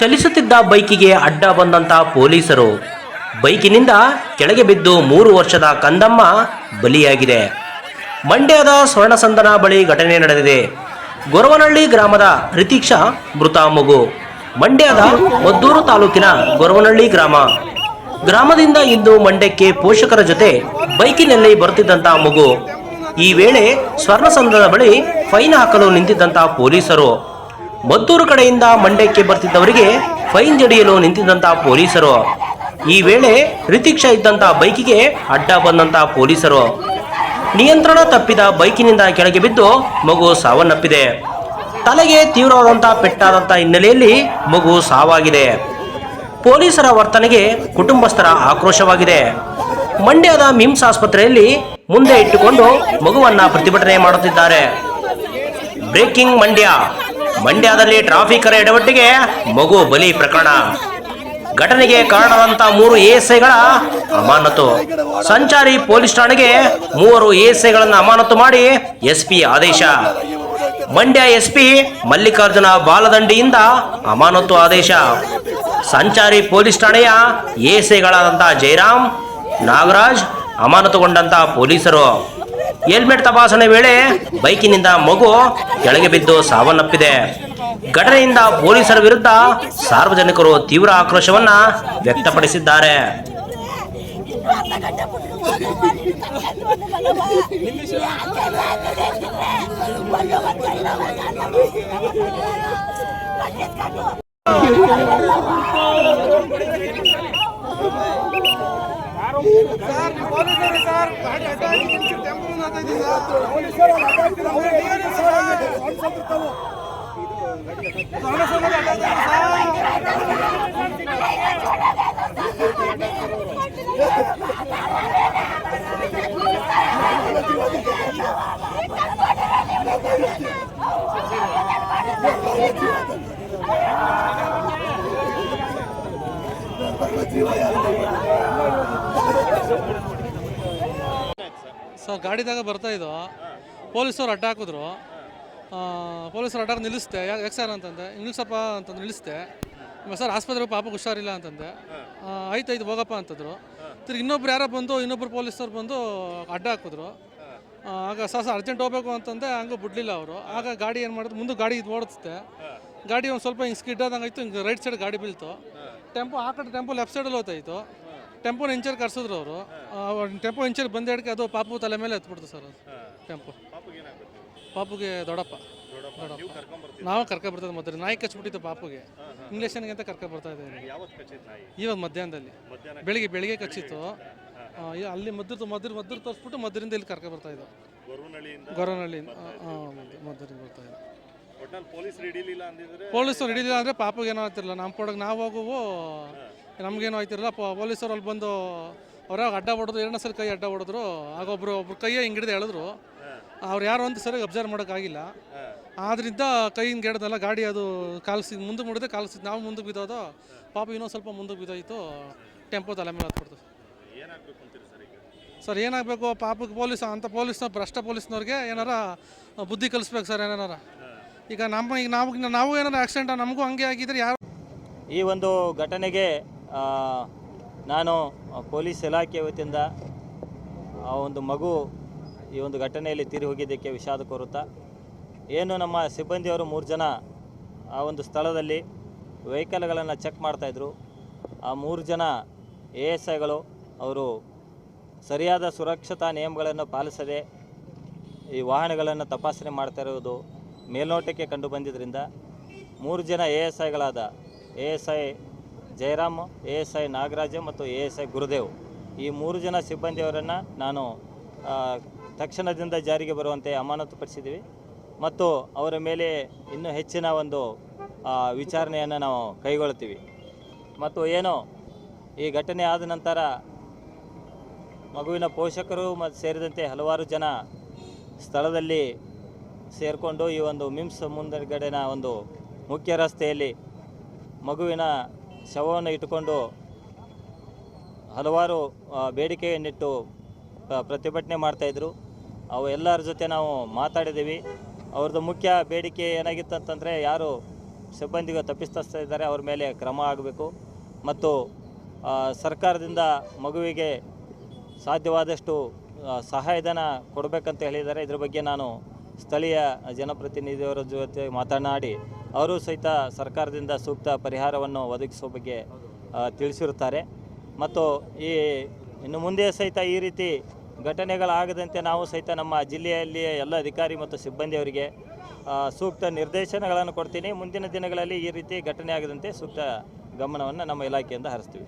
ಚಲಿಸುತ್ತಿದ್ದ ಬೈಕಿಗೆ ಅಡ್ಡ ಬಂದಂತ ಪೊಲೀಸರು. ಬೈಕಿನಿಂದ ಕೆಳಗೆ ಬಿದ್ದು ಮೂರು ವರ್ಷದ ಕಂದಮ್ಮ ಬಲಿಯಾಗಿದೆ. ಮಂಡ್ಯದ ಸ್ವರ್ಣಸಂದನ ಬಳಿ ಘಟನೆ ನಡೆದಿದೆ. ಗೊರವನಹಳ್ಳಿ ಗ್ರಾಮದ ರಿತೀಕ್ಷಾ ಮೃತ ಮಗು. ಮಂಡ್ಯದ ಮದ್ದೂರು ತಾಲೂಕಿನ ಗೊರವನಹಳ್ಳಿ ಗ್ರಾಮ. ಗ್ರಾಮದಿಂದ ಇಂದು ಮಂಡ್ಯಕ್ಕೆ ಪೋಷಕರ ಜೊತೆ ಬೈಕಿನಲ್ಲಿ ಬರುತ್ತಿದ್ದಂತ ಮಗು. ಈ ವೇಳೆ ಸ್ವರ್ಣಸಂದನ ಬಳಿ ಫೈನ್ ಹಾಕಲು ನಿಂತಿದ್ದಂತ ಪೊಲೀಸರು. ಮದ್ದೂರು ಕಡೆಯಿಂದ ಮಂಡ್ಯಕ್ಕೆ ಬರ್ತಿದ್ದವರಿಗೆ ಫೈನ್ ಜಡಿಯಲು ನಿಂತಿದ್ದಂತಹ ಪೊಲೀಸರು. ಈ ವೇಳೆ ರಿತಿಕ್ಷಾ ಇದ್ದಂತಹ ಬೈಕಿಗೆ ಅಡ್ಡ ಬಂದಂತಹ ಪೊಲೀಸರು. ನಿಯಂತ್ರಣ ತಪ್ಪಿದ ಬೈಕಿನಿಂದ ಕೆಳಗೆ ಬಿದ್ದು ಮಗು ಸಾವನ್ನಪ್ಪಿದೆ. ತಲೆಗೆ ತೀವ್ರವಾದಂತಹ ಪೆಟ್ಟಾದಂತಹ ಹಿನ್ನೆಲೆಯಲ್ಲಿ ಮಗು ಸಾವಾಗಿದೆ. ಪೊಲೀಸರ ವರ್ತನೆಗೆ ಕುಟುಂಬಸ್ಥರ ಆಕ್ರೋಶವಾಗಿದೆ. ಮಂಡ್ಯದ ಮಿಮ್ಸ್ ಆಸ್ಪತ್ರೆಯಲ್ಲಿ ಮುಂದೆ ಇಟ್ಟುಕೊಂಡು ಮಗುವನ್ನ ಪ್ರತಿಭಟನೆ ಮಾಡುತ್ತಿದ್ದಾರೆ. ಬ್ರೇಕಿಂಗ್ ಮಂಡ್ಯ. ಮಂಡ್ಯದಲ್ಲಿ ಟ್ರಾಫಿಕರ ಎಡವಟ್ಟಿಗೆ ಮಗು ಬಲಿ ಪ್ರಕರಣ. ಘಟನೆಗೆ ಕಾರಣವಂತ ಮೂರು ಎಎಸ್ಐಗಳ ಅಮಾನತು. ಸಂಚಾರಿ ಪೊಲೀಸ್ ಠಾಣೆಗೆ ಮೂವರು ಎಎಸ್ಐಗಳನ್ನು ಅಮಾನತು ಮಾಡಿ ಎಸ್ಪಿ ಆದೇಶ. ಮಂಡ್ಯ ಎಸ್ಪಿ ಮಲ್ಲಿಕಾರ್ಜುನ ಬಾಲದಂಡಿಯಿಂದ ಅಮಾನತು ಆದೇಶ. ಸಂಚಾರಿ ಪೊಲೀಸ್ ಠಾಣೆಯ ಎಎಸ್ಐಗಳಾದಂಥ ಜಯರಾಮ್ ನಾಗರಾಜ್ ಅಮಾನತುಗೊಂಡಂಥ ಪೊಲೀಸರು. ಹೆಲ್ಮೆಟ್ ತಪಾಸಣೆ ವೇಳೆ ಬೈಕಿನಿಂದ ಮಗು ಕೆಳಗೆ ಬಿದ್ದು ಸಾವನ್ನಪ್ಪಿದೆ. ಘಟನೆಯಿಂದ ಪೊಲೀಸರ ವಿರುದ್ಧ ಸಾರ್ವಜನಿಕರು ತೀವ್ರ ಆಕ್ರೋಶವನ್ನ ವ್ಯಕ್ತಪಡಿಸಿದ್ದಾರೆ. ಸರ್ ನೀವು ಪೊಲೀಸರೇ ಸರ್ ಗಾಡಿ ಅಡ್ಡ ಹಾಕಿ ನಿಲ್ಸಿ ಟೆಂಪೋ ಮುಂದೆ ಹಾಕ್ತಾ ಇದ್ದೀವಿ ಸರ್. ಪೊಲೀಸರು ಅಡ್ಡ ಹಾಕ್ತಿಲ್ಲ, ಅವ್ರೇ ಏನಿಲ್ಲ ಸರ್. ಸಣ್ಣ ಸಣ್ಣ ಸರ್ ಗಾಡಿದಾಗ ಬರ್ತಾ ಇದ್ದೋ ಪೊಲೀಸರು ಅಡ್ಡ ಹಾಕಿದ್ರು. ಪೊಲೀಸರು ಅಡ್ಡ ನಿಲ್ಲಿಸ್ದೆ. ಯಾಕೆ ಸರ್ ಅಂತಂದೆ? ನಿಲ್ಸಪ್ಪ ಅಂತಂದು ನಿಲ್ಲಿಸ್ದೆ ಸರ್ ಆಸ್ಪತ್ರೆ ಪಾಪ ಹುಷಾರಿಲ್ಲ ಅಂತಂದೆ. ಆಯ್ತು ಆಯ್ತು, ಹೋಗಪ್ಪ ಅಂತಂದ್ರು. ತಿರ್ಗಿ ಇನ್ನೊಬ್ರು ಯಾರೋ ಬಂದು, ಇನ್ನೊಬ್ರು ಪೊಲೀಸರು ಬಂದು ಅಡ್ಡ ಹಾಕಿದ್ರು. ಆಗ ಸರ್ ಸರ್, ಅರ್ಜೆಂಟ್ ಹೋಗ್ಬೇಕು ಅಂತಂದೆ. ಹಂಗೆ ಬಿಡಲಿಲ್ಲ ಅವರು. ಆಗ ಗಾಡಿ ಏನು ಮಾಡಿದ್ರು? ಮುಂದೆ ಗಾಡಿ ಇದು ಓಡಿಸ್ತೆ ಗಾಡಿ ಒಂದು ಸ್ವಲ್ಪ ಹಿಂಗೆ ಸ್ಕಿಡ್ ಆದಂಗೆ ಆಯಿತು. ಹಿಂಗೆ ರೈಟ್ ಸೈಡ್ ಗಾಡಿ ಬೀಳ್ತು. ಟೆಂಪೋ ಆ ಕಡೆ ಟೆಂಪೋ ಲೆಫ್ಟ್ ಸೈಡಲ್ಲಿ ಹೋಗ್ತಾಯಿತ್ತು. ಟೆಂಪೋ ಇಂಚರ್ ಕರ್ಸಿದ್ರು ಅವರು. ಟೆಂಪೋ ಇಂಚರ್ ಬಂದೇಡ್ಕೆ ಅದು ಪಾಪು ತಲೆ ಮೇಲೆ ಎತ್ಬಿಡ್ತು ಸರ್ ಅದು ಟೆಂಪೋ. ಪಾಪುಗೆ ದೊಡ್ಡಪ್ಪ. ದೊಡ್ಡಪ್ಪ. ನಾವು ಕರ್ಕೊ ಬರ್ತದೆ ಮೊದಲು ನಾಯಿ ಕಚ್ಬಿಟ್ಟಿತ್ತು ಪಾಪುಗೆ. ಇಂಗ್ಲೇಷನ್ಗೆ ಅಂತ ಕರ್ಕೊ ಬರ್ತಾ ಇದ್ದೀವಿ ಇವತ್ತು ಮಧ್ಯಾಹ್ನದಲ್ಲಿ. ಬೆಳಿಗ್ಗೆ ಬೆಳಿಗ್ಗೆ ಕಚ್ಚಿತ್ತು. ಅಲ್ಲಿ ಮದ್ದು ಮದ್ರ ಮದ್ದು ತೋರಿಸ್ಬಿಟ್ಟು ಮದ್ರಿಂದ ಇಲ್ಲಿ ಕರ್ಕೊ ಬರ್ತಾ ಇದ್ದು ಗೊರವನಹಳ್ಳಿಯಿಂದ ಮದ್ದೂರಿಂದ ಬರ್ತಾ ಇದ್ದು ಪೊಲೀಸರು ಹಿಡಿಲಿಲ್ಲ ಅಂದ್ರೆ ಪಾಪಗೇನೋ ಏನೋ ಆಗ್ತಿರಲ್ಲ ನಮ್ಮ ಕೊಡಗೆ ನಾವು ಹೋಗುವು ನಮಗೇನು ಆಯ್ತಿರಲ್ಲ ಪೊಲೀಸರು ಅಲ್ಲಿ ಬಂದು ಹೊರಗೆ ಅಡ್ಡ ಹೊಡೆದ್ರು ಎರಡನೇ ಸರಿ ಕೈ ಅಡ್ಡ ಹೊಡೆದ್ರು ಆಗ ಒಬ್ರು ಒಬ್ರು ಕೈಯೇ ಹಿಂಗೆ ಹಿಡಿದು ಎಳೆದ್ರು. ಅವ್ರು ಯಾರು ಒಂದು ಸರಿಯಾಗಿ ಅಬ್ಸರ್ವ್ ಮಾಡೋಕ್ಕಾಗಿಲ್ಲ ಆದ್ರಿಂದ ಕೈ ಹಿಂಗೆ ಹಿಡ್ದಲ್ಲ ಗಾಡಿ ಅದು ಕಾಲಿಸಿ ಮುಂದೆ ಮುಡಿದೆ ಕಾಲಿಸಿ ನಾವು ಮುಂದೆ ಬಿದ್ದೋದು. ಪಾಪ ಇನ್ನೊಂದು ಸ್ವಲ್ಪ ಮುಂದೆ ಬಿದ್ದೋಯ್ತು. ಟೆಂಪೋ ತಲೆ ಮೇಲೆ ಹತ್ಬಿಡ್ತು. ಏನಾಗ್ಬೇಕು ಅಂತೀರಿ ಸರ್ ಸರ್ ಏನಾಗಬೇಕು? ಪಾಪಕ್ಕೆ ಪೊಲೀಸ್ ಅಂಥ ಪೊಲೀಸ್ನ ಭ್ರಷ್ಟ ಪೊಲೀಸ್ನವ್ರಿಗೆ ಏನಾರ ಬುದ್ಧಿ ಕಲಿಸ್ಬೇಕು ಸರ್ ಏನಾರ? ಈಗ ನಮ್ಮ ಈಗ ನಾವು ನಾವು ಏನಾದ್ರು ಆಕ್ಸಿಡೆಂಟ್ ನಮಗೂ ಹಂಗೆ ಆಗಿದ್ರೆ ಯಾರು ಈ ಒಂದು ಘಟನೆಗೆ ನಾನು ಪೊಲೀಸ್ ಇಲಾಖೆ ವತಿಯಿಂದ ಆ ಒಂದು ಮಗು ಈ ಒಂದು ಘಟನೆಯಲ್ಲಿ ತೀರಿ ಹೋಗಿದ್ದಕ್ಕೆ ವಿಷಾದ ಕೋರುತ್ತಾ ಏನು ನಮ್ಮ ಸಿಬ್ಬಂದಿಯವರು ಮೂರು ಜನ ಆ ಒಂದು ಸ್ಥಳದಲ್ಲಿ ವೆಹಿಕಲ್ಗಳನ್ನು ಚೆಕ್ ಮಾಡ್ತಾಯಿದ್ರು ಆ ಮೂರು ಜನ ಎ ಎಸ್ ಐಗಳು ಅವರು ಸರಿಯಾದ ಸುರಕ್ಷತಾ ನಿಯಮಗಳನ್ನು ಪಾಲಿಸದೆ ಈ ವಾಹನಗಳನ್ನು ತಪಾಸಣೆ ಮಾಡ್ತಾ ಇರುವುದು ಮೇಲ್ನೋಟಕ್ಕೆ ಕಂಡು ಬಂದಿದ್ದರಿಂದ ಮೂರು ಜನ A S ಐಗಳಾದ A S I Jayaram A S I Nagaraj ಮತ್ತು ಎ ಎಸ್ ಐ ಗುರುದೇವ್. ಈ ಮೂರು ಜನ ಸಿಬ್ಬಂದಿಯವರನ್ನು ನಾನು ತಕ್ಷಣದಿಂದ ಜಾರಿಗೆ ಬರುವಂತೆ ಅಮಾನತುಪಡಿಸಿದ್ದೀವಿ. ಮತ್ತು ಅವರ ಮೇಲೆ ಇನ್ನೂ ಹೆಚ್ಚಿನ ಒಂದು ವಿಚಾರಣೆಯನ್ನು ನಾವು ಕೈಗೊಳ್ತೀವಿ. ಮತ್ತು ಏನು, ಈ ಘಟನೆ ಆದ ನಂತರ ಮಗುವಿನ ಪೋಷಕರು ಮತ್ತು ಸೇರಿದಂತೆ ಹಲವಾರು ಜನ ಸ್ಥಳದಲ್ಲಿ ಸೇರಿಕೊಂಡು ಈ ಒಂದು ಮಿಮ್ಸ್ ಮುಂದಗಡೆನ ಒಂದು ಮುಖ್ಯ ರಸ್ತೆಯಲ್ಲಿ ಮಗುವಿನ ಶವವನ್ನು ಇಟ್ಟುಕೊಂಡು ಹಲವಾರು ಬೇಡಿಕೆಯನ್ನಿಟ್ಟು ಪ್ರತಿಭಟನೆ ಮಾಡ್ತಾಯಿದ್ರು ಅವು ಎಲ್ಲರ ಜೊತೆ ನಾವು ಮಾತಾಡಿದ್ದೀವಿ. ಅವ್ರದ್ದು ಮುಖ್ಯ ಬೇಡಿಕೆ ಏನಾಗಿತ್ತು ಅಂತಂದರೆ ಯಾರು ಸಿಬ್ಬಂದಿಗಳು ತಪ್ಪಿಸ್ತಾ ಇದ್ದಾರೆ, ಅವ್ರ ಮೇಲೆ ಕ್ರಮ ಆಗಬೇಕು. ಮತ್ತು ಸರ್ಕಾರದಿಂದ ಮಗುವಿಗೆ ಸಾಧ್ಯವಾದಷ್ಟು ಸಹಾಯಧನ ಕೊಡಬೇಕಂತ ಹೇಳಿದ್ದಾರೆ. ಇದ್ರ ಬಗ್ಗೆ ನಾನು ಸ್ಥಳೀಯ ಜನಪ್ರತಿನಿಧಿಯವರ ಜೊತೆ ಮಾತನಾಡಿ ಅವರು ಸಹಿತ ಸರ್ಕಾರದಿಂದ ಸೂಕ್ತ ಪರಿಹಾರವನ್ನು ಒದಗಿಸುವ ಬಗ್ಗೆ ತಿಳಿಸಿರುತ್ತಾರೆ. ಮತ್ತು ಈ ಇನ್ನು ಮುಂದೆ ಸಹಿತ ಈ ರೀತಿ ಘಟನೆಗಳಾಗದಂತೆ ನಾವು ಸಹಿತ ನಮ್ಮ ಜಿಲ್ಲೆಯಲ್ಲಿ ಎಲ್ಲ ಅಧಿಕಾರಿ ಮತ್ತು ಸಿಬ್ಬಂದಿಯವರಿಗೆ ಸೂಕ್ತ ನಿರ್ದೇಶನಗಳನ್ನು ಕೊಡ್ತೀನಿ. ಮುಂದಿನ ದಿನಗಳಲ್ಲಿ ಈ ರೀತಿ ಘಟನೆ ಆಗದಂತೆ ಸೂಕ್ತ ಗಮನವನ್ನು ನಮ್ಮ ಇಲಾಖೆಯಿಂದ ಹರಿಸ್ತೀವಿ.